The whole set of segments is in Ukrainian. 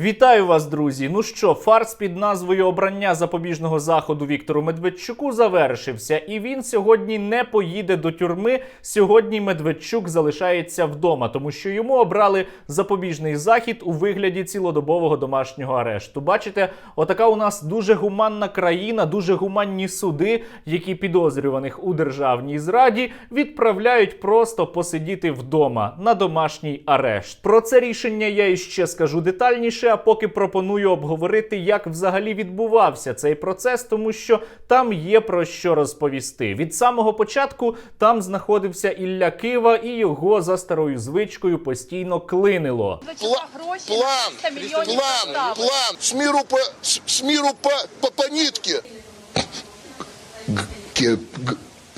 Вітаю вас, друзі! Ну що, фарс під назвою обрання запобіжного заходу Віктору Медведчуку завершився, і він сьогодні не поїде до тюрми. Сьогодні Медведчук залишається вдома, тому що йому обрали запобіжний захід у вигляді цілодобового домашнього арешту. Бачите, отака у нас дуже гуманна країна, дуже гуманні суди, які підозрюваних у державній зраді відправляють просто посидіти вдома на домашній арешт. Про це рішення я іще скажу детальніше. А поки пропоную обговорити, як взагалі відбувався цей процес, тому що там є про що розповісти. Від самого початку там знаходився Ілля Кива, і його за старою звичкою постійно клинило. Пла- гроші план, на 300 мільйонів план, поставили. план, с по, с, с по, по, по нитке.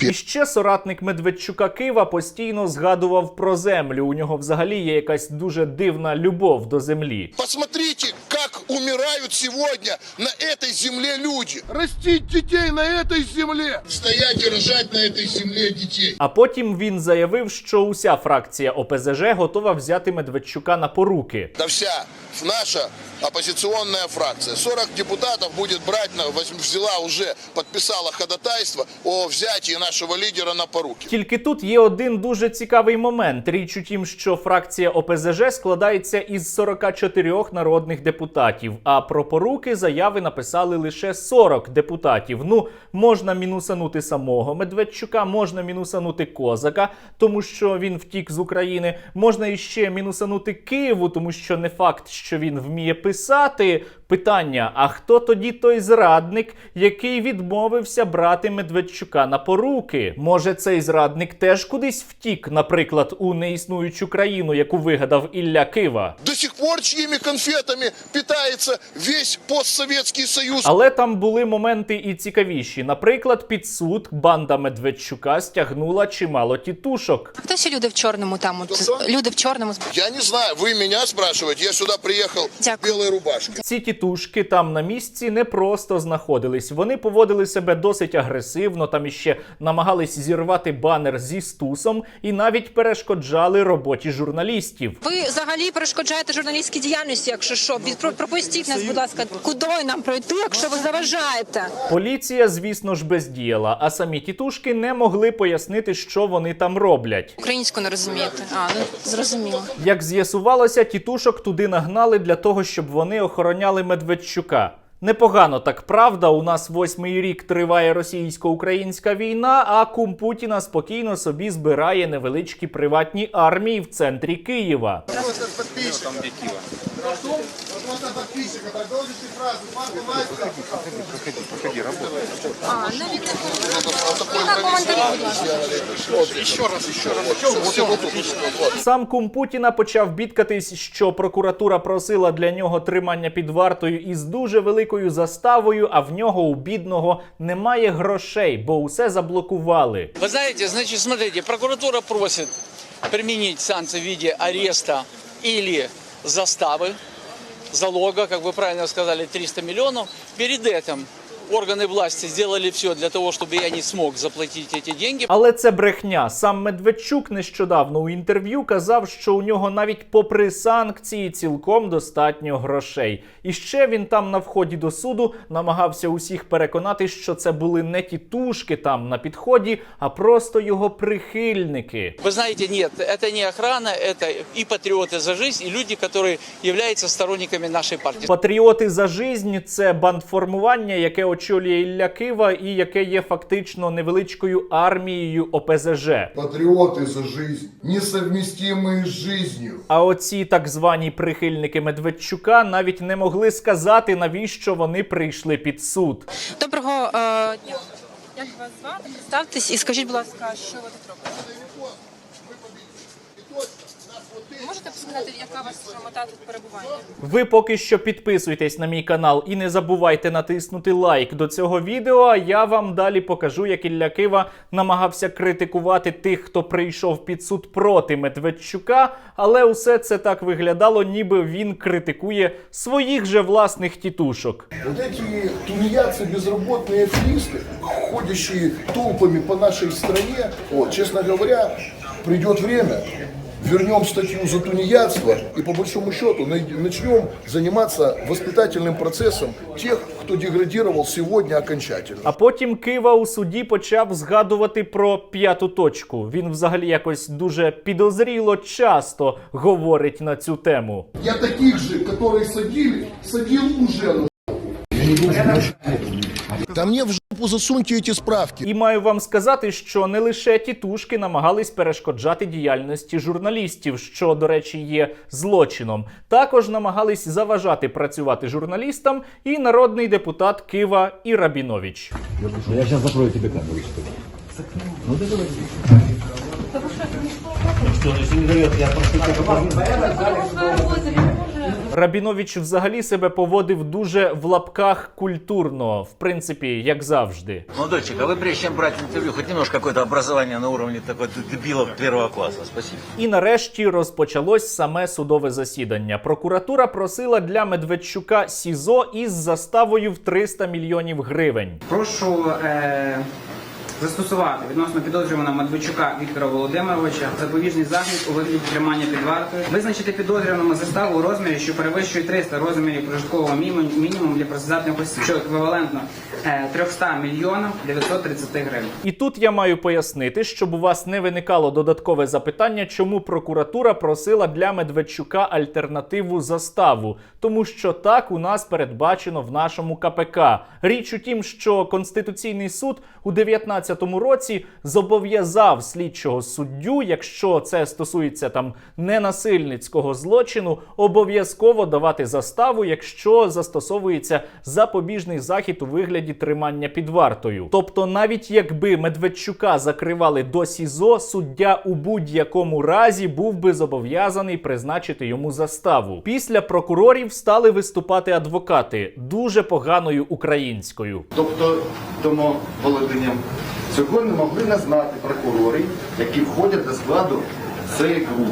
Г- ке- г- І ще соратник Медведчука Кива постійно згадував про землю. У нього взагалі є якась дуже дивна любов до землі. Посмотрите, как умирают сегодня на этой земле люди. Растить детей на этой земле. Стоять и рожать на этой земле детей. А потім він заявив, що уся фракція ОПЗЖ готова взяти Медведчука на поруки. Да вся наша оппозиционная фракция, 40 депутатов будет брать, на, взяла уже, подписала ходатайство о взятии нашего лидера на поруки. Тільки тут є один дуже цікавий момент. Річ у тім, що фракція ОПЗЖ складається із 44 народних депутатів. А про поруки заяви написали лише 40 депутатів. Ну можна мінусанути самого Медведчука, можна мінусанути Козака, тому що він втік з України. Можна іще мінусанути Києву, тому що не факт, що він вміє писати. Питання: а хто тоді той зрадник, який відмовився брати Медведчука на поруки? Може, цей зрадник теж кудись втік, наприклад, у неіснуючу країну, яку вигадав Ілля Кива? До сих пор чьими конфетами питается весь постсоветский союз. Але там були моменти і цікавіші. Наприклад, під суд банда Медведчука стягнула чимало тітушок. Хто ще люди в чорному там? От, люди в чорному. Я не знаю, вы меня спрашиваете, я сюда приехал в белой. Ці тітушки там на місці не просто знаходились. Вони поводили себе досить агресивно. Там іще намагались зірвати банер зі стусом і навіть перешкоджали роботі журналістів. Ви взагалі перешкоджаєте журналістській діяльності, якщо що. Від- про- Пропустіть нас, будь ласка, куди нам пройти, якщо ви заважаєте. Поліція, звісно ж, бездіяла, а самі тітушки не могли пояснити, що вони там роблять. Українську не розумієте. А, ну зрозуміло. Як з'ясувалося, тітушок туди нагнали для того, щоб вони охороняли Медведчука. Непогано так правда. У нас восьмий рік триває російсько-українська війна, а кум Путіна спокійно собі збирає невеличкі приватні армії в центрі Києва. А, навіть коментарі, будь ласка. Сам кум Путіна почав бідкатись, що прокуратура просила для нього тримання під вартою із дуже великою заставою, а в нього у бідного немає грошей, бо усе заблокували. Вы знаете, значит, смотрите, прокуратура просит применить санкции в виде ареста или заставы, залога, как вы правильно сказали, 300 миллионов. Перед этим органы власти сделали все для того, чтобы я не смог заплатить эти деньги. Але це брехня. Сам Медведчук нещодавно у інтерв'ю казав, що у нього навіть попри санкції цілком достатньо грошей. І ще він там на вході до суду намагався усіх переконати, що це були не тітушки там на підході, а просто його прихильники. Вы знаете, нет, это не охрана, это и патриоты за жизнь, и люди, которые являются сторонниками нашей партии. Патріоти за жизнь це бандформування, яке очолює Ілля Кива і яке є фактично невеличкою армією ОПЗЖ. Патриоты за жизнь, несовместимые с жизнью. А оці так звані прихильники Медведчука навіть не могли сказати, навіщо вони прийшли під суд. Доброго е, дня. Як вас звати? Представтесь і скажіть, будь ласка, що ви тут робите? Можете сказати, яка у вас мета тут перебування? Ви поки що підписуйтесь на мій канал і не забувайте натиснути лайк до цього відео. А я вам далі покажу, як Ілля Кива намагався критикувати тих, хто прийшов під суд проти Медведчука. Але усе це так виглядало, ніби він критикує своїх же власних тітушок. Вот эти тунеядцы, безработные аферисты, ходящие толпами по нашей стране, вот, честно говоря, придет время, вернем статью за тунеядство и по большому счету начнем заниматься воспитательным процессом тех, кто деградировал сегодня окончательно. А потім Кива у суді почав згадувати про п'яту точку. Він взагалі якось дуже підозріло часто говорить на цю тему. Я таких же, которые садили, садил уже на Да мне в жопу засуньте эти справки. І маю вам сказати, що не лише тітушки намагались перешкоджати діяльності журналістів, що, до речі, є злочином. Також намагались заважати працювати журналістам і народний депутат Кива і Рабінович. Я сейчас закрою тебе камеру. Ну да давай. Что, если не дает, я просто только Рабінович взагалі себе поводив дуже в лапках культурно, в принципі, як завжди. Молодойчик, а вы прежде чем брать интервью, хоть немножко какое-то образование на уровне такой дебилов первого класса. Спасибо. І нарешті розпочалось саме судове засідання. Прокуратура просила для Медведчука СІЗО із заставою в 300 мільйонів гривень. Прошу е, застосувати відносно підозрюваного Медведчука Віктора Володимировича запобіжний захід у вигляді тримання під вартою, визначити підозрюваному заставу у розмірі, що перевищує 300 розмірів прожиткового мінімуму мінімум для працездатних осіб, що еквівалентно е, 300 мільйонам 930 гривень. І тут я маю пояснити, щоб у вас не виникало додаткове запитання, чому прокуратура просила для Медведчука альтернативу заставу, тому що так у нас передбачено в нашому КПК. Річ у тім, що Конституційний суд у 19-му році зобов'язав слідчого суддю, якщо це стосується там ненасильницького злочину, обов'язково давати заставу, якщо застосовується запобіжний захід у вигляді тримання під вартою. Тобто, навіть якби Медведчука закривали до СІЗО, суддя у будь-якому разі був би зобов'язаний призначити йому заставу. Після прокурорів стали виступати адвокати дуже поганою українською. Тобто тому домоволодінням цього не могли не знати прокурори, які входять до складу цієї групи.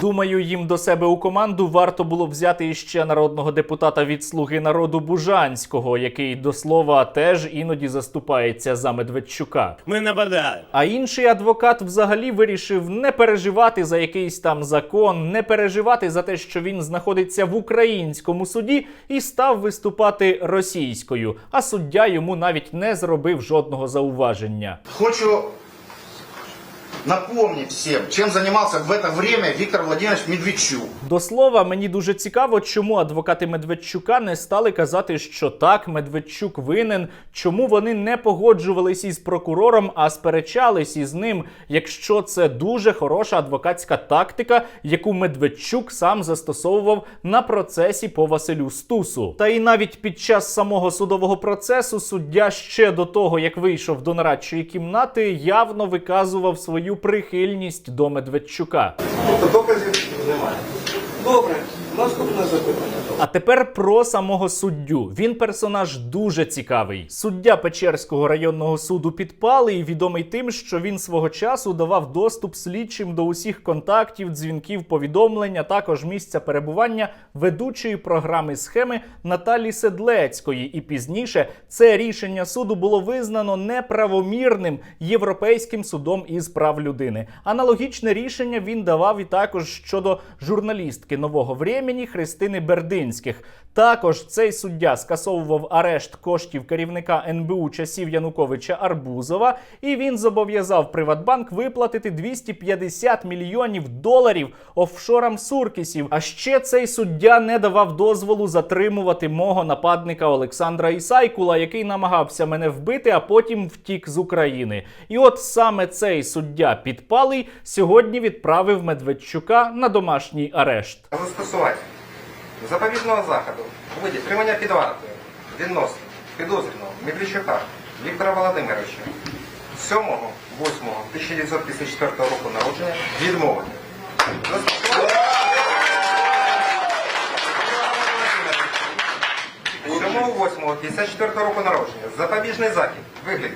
Думаю, їм до себе у команду варто було взяти іще народного депутата від Слуги народу Бужанського, який до слова теж іноді заступається за Медведчука. Мы нападаем. А інший адвокат взагалі вирішив не переживати за якийсь там закон, не переживати за те, що він знаходиться в українському суді, і став виступати російською. А суддя йому навіть не зробив жодного зауваження. Хочу напомнить всем, чем занимался в это время Виктор Владимирович Медведчук. До слова, мені дуже цікаво, чому адвокати Медведчука не стали казати, що так, Медведчук винен, чому вони не погоджувались із прокурором, а сперечались із ним, якщо це дуже хороша адвокатська тактика, яку Медведчук сам застосовував на процесі по Василю Стусу. Та і навіть під час самого судового процесу суддя ще до того, як вийшов до нарадчої кімнати, явно виказував свою прихильність до Медведчука. Доказів немає. Добре, наступне запитання. А тепер про самого суддю. Він персонаж дуже цікавий. Суддя Печерського районного суду підпалий, відомий тим, що він свого часу давав доступ слідчим до усіх контактів, дзвінків, повідомлень, а також місця перебування ведучої програми схеми Наталі Седлецької. І пізніше це рішення суду було визнано неправомірним Європейським судом із прав людини. Аналогічне рішення він давав і також щодо журналістки нового времені Христини Бердинських. Також цей суддя скасовував арешт коштів керівника НБУ часів Януковича Арбузова, і він зобов'язав Приватбанк виплатити 250 мільйонів доларів офшорам Суркісів. А ще цей суддя не давав дозволу затримувати мого нападника Олександра Ісайкула, який намагався мене вбити, а потім втік з України. І от саме цей суддя підпалий сьогодні відправив Медведчука на домашній арешт. Застосувати запобіжного заходу у виді тримання під вартою відносно підозрюваного Медведчука Віктора Володимировича 7.8.1954 року народження відмовити. Застосувати 7.8.54 року народження. Запобіжний захід. Вигляді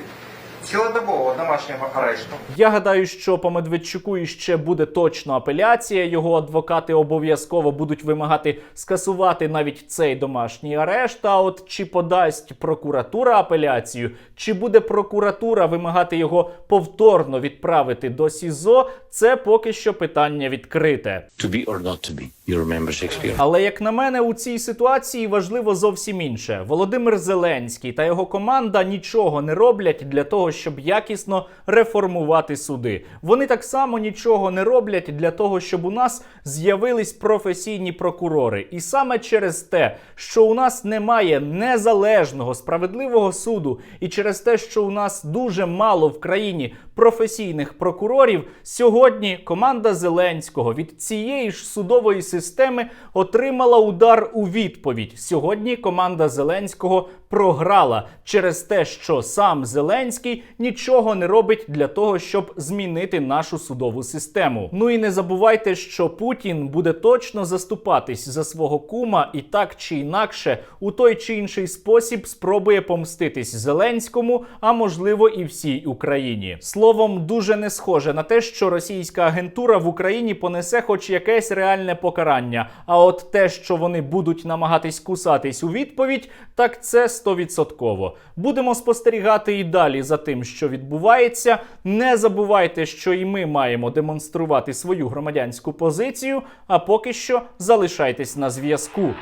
цілодобового домашнього арешту. Я гадаю, що по Медведчуку іще буде точно апеляція. Його адвокати обов'язково будуть вимагати скасувати навіть цей домашній арешт. А от чи подасть прокуратура апеляцію, чи буде прокуратура вимагати його повторно відправити до СІЗО, це поки що питання відкрите. To be or not to be. You remember Shakespeare? Але як на мене, у цій ситуації важливо зовсім інше. Володимир Зеленський та його команда нічого не роблять для щоб якісно реформувати суди. Вони так само нічого не роблять для того, щоб у нас з'явились професійні прокурори. І саме через те, що у нас немає незалежного справедливого суду, і через те, що у нас дуже мало в країні професійних прокурорів, сьогодні команда Зеленського від цієї ж судової системи отримала удар у відповідь. Сьогодні команда Зеленського програла через те, що сам Зеленський нічого не робить для того, щоб змінити нашу судову систему. Ну і не забувайте, що Путін буде точно заступатись за свого кума і так чи інакше у той чи інший спосіб спробує помститись Зеленському, а можливо і всій Україні. Словом, дуже не схоже на те, що російська агентура в Україні понесе хоч якесь реальне покарання. А от те, що вони будуть намагатись кусатись у відповідь, так це стовідсотково. Будемо спостерігати і далі за тим, що відбувається. Не забувайте, що і ми маємо демонструвати свою громадянську позицію. А поки що залишайтесь на зв'язку.